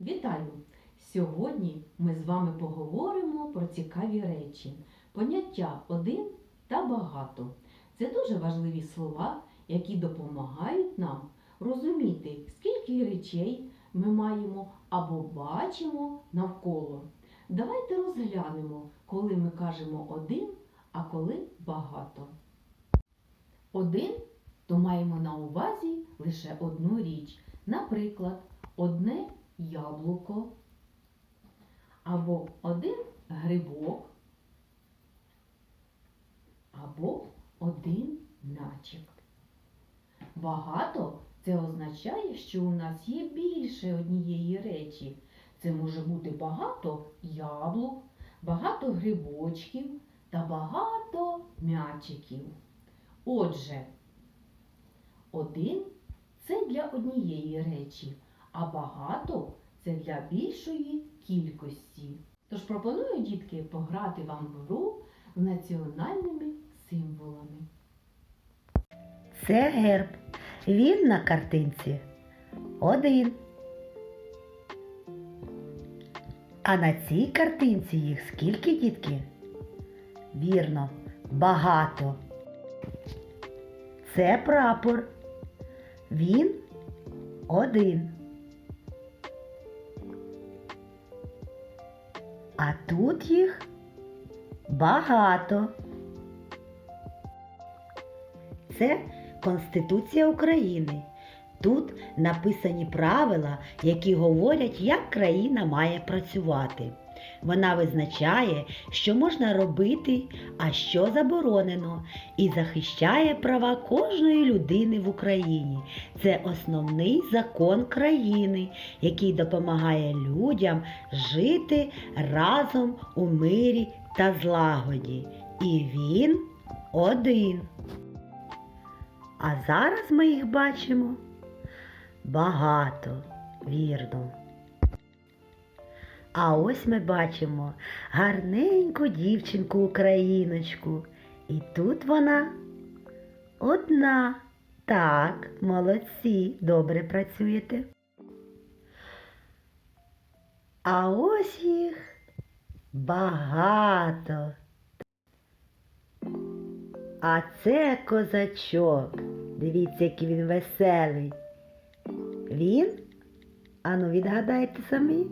Вітаю! Сьогодні ми з вами поговоримо про цікаві речі. Поняття один та багато. Це дуже важливі слова, які допомагають нам розуміти, скільки речей ми маємо або бачимо навколо. Давайте розглянемо, коли ми кажемо один, а коли багато. Один то маємо на увазі лише одну річ. Наприклад, одне яблуко або один грибок, або один м'ячик. Багато це означає, що у нас є більше однієї речі. Це може бути багато яблук, багато грибочків та багато м'ячиків. Отже, один це для однієї речі, а багато це для більшої кількості. Тож пропоную, дітки, пограти вам в гру з національними символами. Це герб. Він на картинці один. А на цій картинці їх скільки дітки? Вірно, багато. Це прапор. Він один. А тут їх багато. Це Конституція України. Тут написані правила, які говорять, як країна має працювати. Вона визначає, що можна робити, а що заборонено, і захищає права кожної людини в Україні. Це основний закон країни, який допомагає людям жити разом у мирі та злагоді. І він один. А зараз ми їх бачимо багато, вірно. А ось ми бачимо гарненьку дівчинку україночку. І тут вона одна. Так, молодці, добре працюєте. А ось їх багато. А це козачок. Дивіться, який він веселий. Він? Ану, відгадайте самі,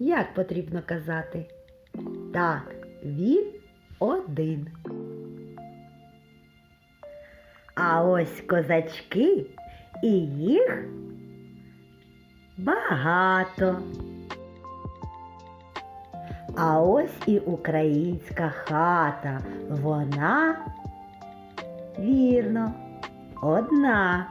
як потрібно казати? Так, він один. А ось козачки і їх багато. А ось і українська хата. Вона вірно, одна.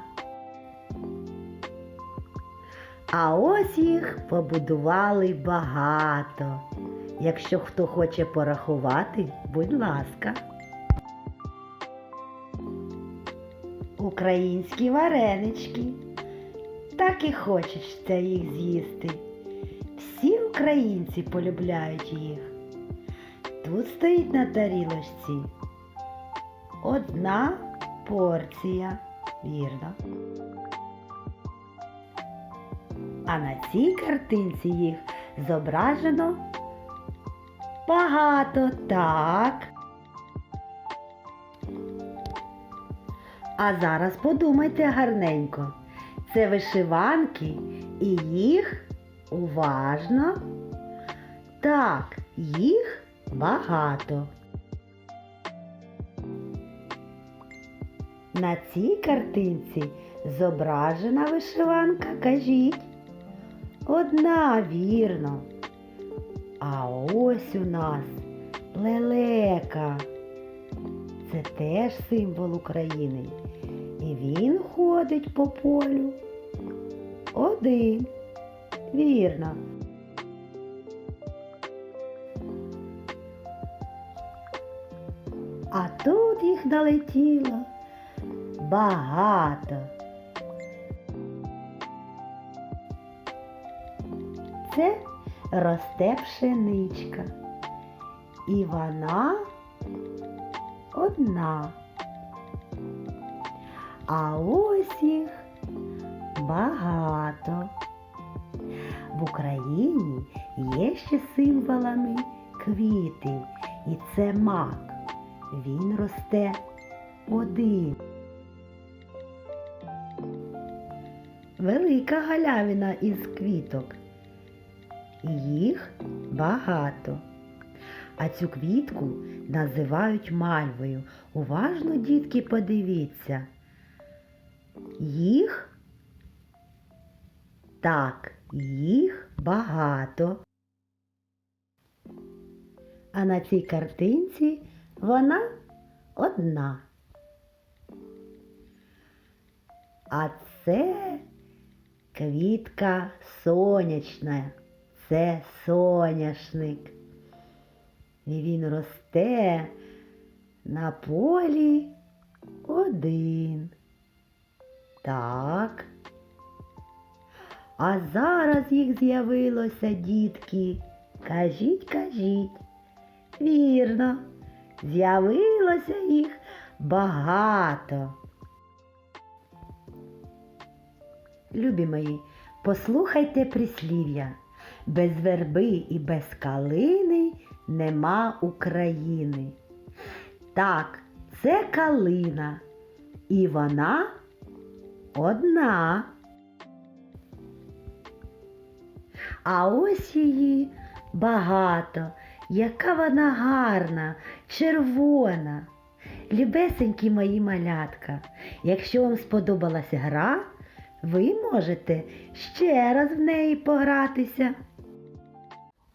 А ось їх побудували багато. Якщо хто хоче порахувати, будь ласка. Українські варенички. Так і хочеться їх з'їсти. Всі українці полюбляють їх. Тут стоїть на тарілочці одна порція, вірно. А на цій картинці їх зображено багато, так. А зараз подумайте гарненько. Це вишиванки і їх уважно. Так, їх багато. На цій картинці зображена вишиванка, кажіть. Одна вірно. А ось у нас лелека. Це теж символ України. І він ходить по полю. Один. Вірно. А тут їх налетіло багато. Це росте пшеничка. І вона одна. А ось їх багато. В Україні є ще символами квіти, і це мак. Він росте один. Велика галявина із квіток. І їх багато. А цю квітку називають мальвою. Уважно, дітки, подивіться. Їх так, їх багато. А на цій картинці вона одна. А це квітка сонячна. Це соняшник. І він росте на полі один. Так. А зараз їх з'явилося, дітки. Кажіть, кажіть. Вірно, з'явилося їх багато. Любі мої, послухайте прислів'я. Без верби і без калини нема України. Так, це калина, і вона одна. А ось її багато, яка вона гарна, червона. Любесенькі мої малятка, якщо вам сподобалась гра, ви можете ще раз в неї погратися.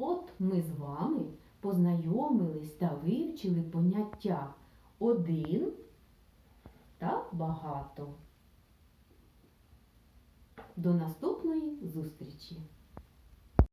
От ми з вами познайомились та вивчили поняття один та багато. До наступної зустрічі!